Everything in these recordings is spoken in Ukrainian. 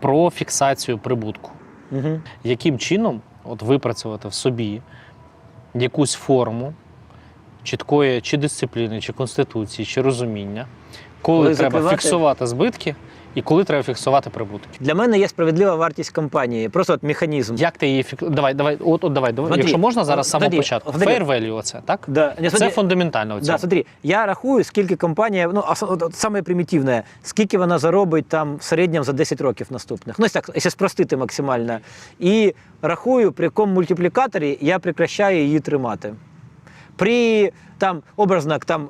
про фіксацію прибутку. Угу. Яким чином от випрацювати в собі якусь форму чіткої чи дисципліни, чи конституції, чи розуміння, коли, Коли треба закривати- фіксувати збитки і коли треба фіксувати прибутки. Для мене є справедлива вартість компанії. Просто от механізм. Як ти її фік... Давай, давай, от, от давай, давай. Смотри, якщо можна зараз з самого смотри, початку. смотри. Fair value оце, так? Да. Не, Це смотри, фундаментально. Да, смотри, я рахую, скільки компанія, ну, ос- от, от саме примітивне, скільки вона заробить там в середньому за 10 років наступних. Ну, ось так, якщо спростити максимально. І рахую, при якому мультиплікаторі я прекращаю її тримати. При там образно там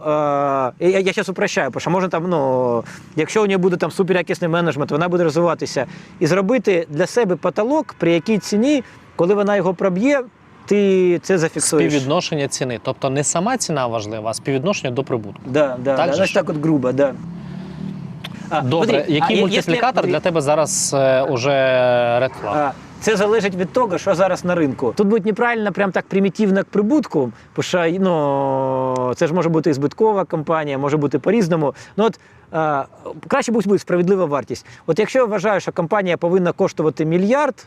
е, я, я зараз упрощаю, бо що може там, ну якщо у неї буде там суперякісний менеджмент, вона буде розвиватися і зробити для себе потолок, при якій ціні, коли вона його проб'є, ти це зафіксуєш. Співвідношення ціни. Тобто не сама ціна важлива, а співвідношення до прибутку. Да, да, Так да. так от грубо, да. А, Добре, смотри, який а, мультиплікатор якщо- для тебе зараз е, уже red flag? А, Це залежить від того, що зараз на ринку. Тут буде неправильно, прям так примітивно к прибутку, бо що ну, це ж може бути і збиткова компанія, може бути по-різному. Ну от е, краще буде справедлива вартість. От якщо я вважаю, що компанія повинна коштувати мільярд,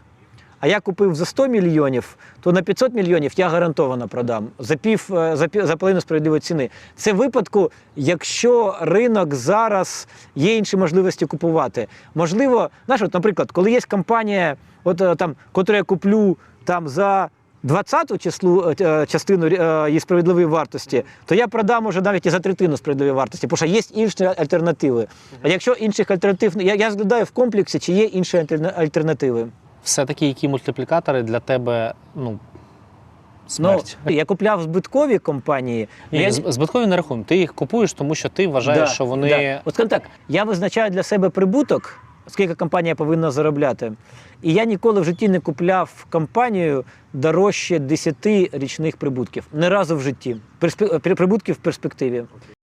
а я купив за 100 мільйонів, то на 500 мільйонів я гарантовано продам за пів е, за, пів, за половину справедливої ціни. Це в випадку, якщо ринок зараз є інші можливості купувати. Можливо, знаєш, от, наприклад, коли є компанія, от е, там, котру я куплю там за 20-ту числу, е, частину її справедливої вартості, то я продам уже навіть і за третину справедливої вартості, тому що є інші альтернативи. А якщо інших альтернатив, я, я зглядаю в комплексі, чи є інші альтерна- альтернативи. Все-таки які мультиплікатори для тебе ну, смерть? Ну, я купляв збиткові компанії. Ні, я... збиткові не рахуємо. Ти їх купуєш, тому що ти вважаєш, Да, що вони. да. От скажімо так, я визначаю для себе прибуток, скільки компанія повинна заробляти. І я ніколи в житті не купляв компанію дорожче 10 річних прибутків. Ні разу в житті. Прибутків в перспективі.